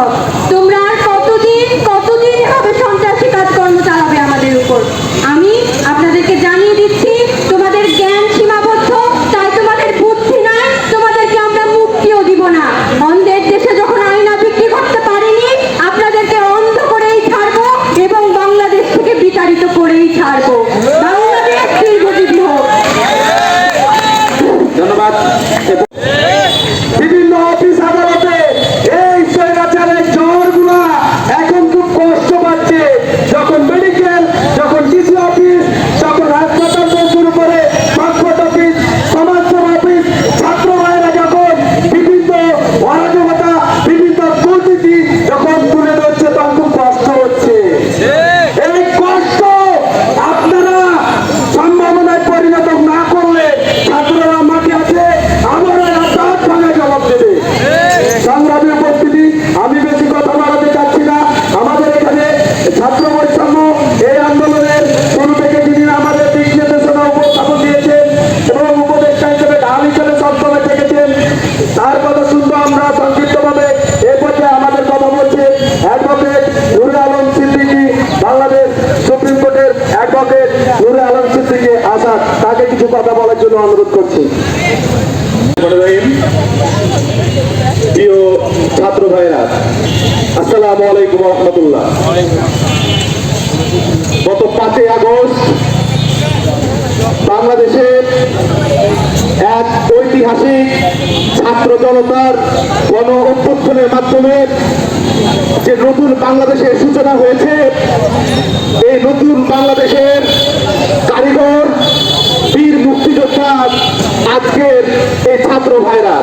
হক advocate Nurul Alam Siddiqui Bangladesh supreme কোর্টের advocate Nurul Alam Siddiqui Asad, তাকে কিছু কথা বলার জন্য অনুরোধ করছি। প্রিয় ছাত্র ভাইরা আসসালামু আলাইকুম রহমতুল্লাহ। গত পাঁচই আগস্ট বাংলাদেশের এক ঐতিহাসিক ছাত্র জনতার গণ অভ্যুত্থানের মাধ্যমে যে নতুন বাংলাদেশের সূচনা হয়েছে, এই নতুন বাংলাদেশের কারিগর, বীর মুক্তিযোদ্ধা আজকের এই ছাত্র ভাইরা।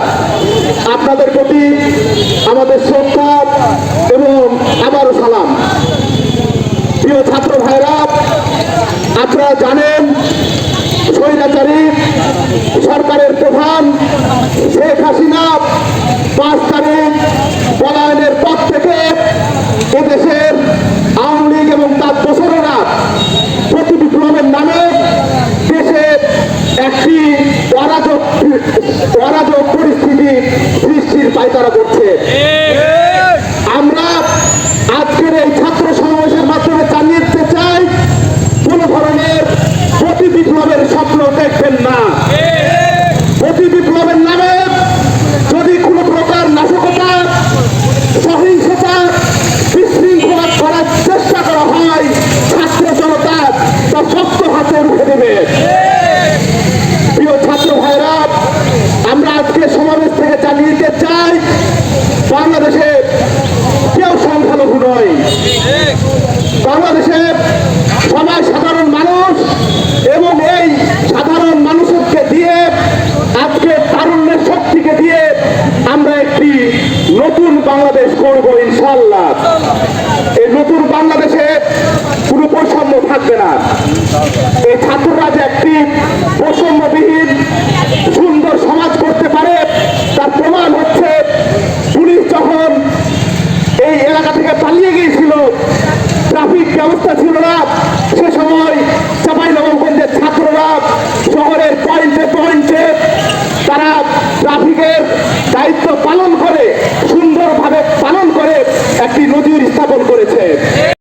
আপনাদের প্রতি আমাদের শ্রদ্ধা পায়তারা করছে। আমরা আজকের এই ছাত্র সমাবেশের মাধ্যমে চালিয়ে দিতে চাই কোন ধরনের প্রতিবিপ্লবের স্বপ্ন দেখবেন না। ইনশাল্লাহ এই নতুন বাংলাদেশে কোনো বৈষম্য থাকবে না। এই ছাত্ররা যে একটি বৈষম্যবিহীন, সুন্দর সমাজ করতে পারে, তার প্রমাণ হচ্ছে পুলিশ যখন এই এলাকা থেকে পালিয়ে গিয়েছিল, ট্রাফিক ব্যবস্থা ছিল না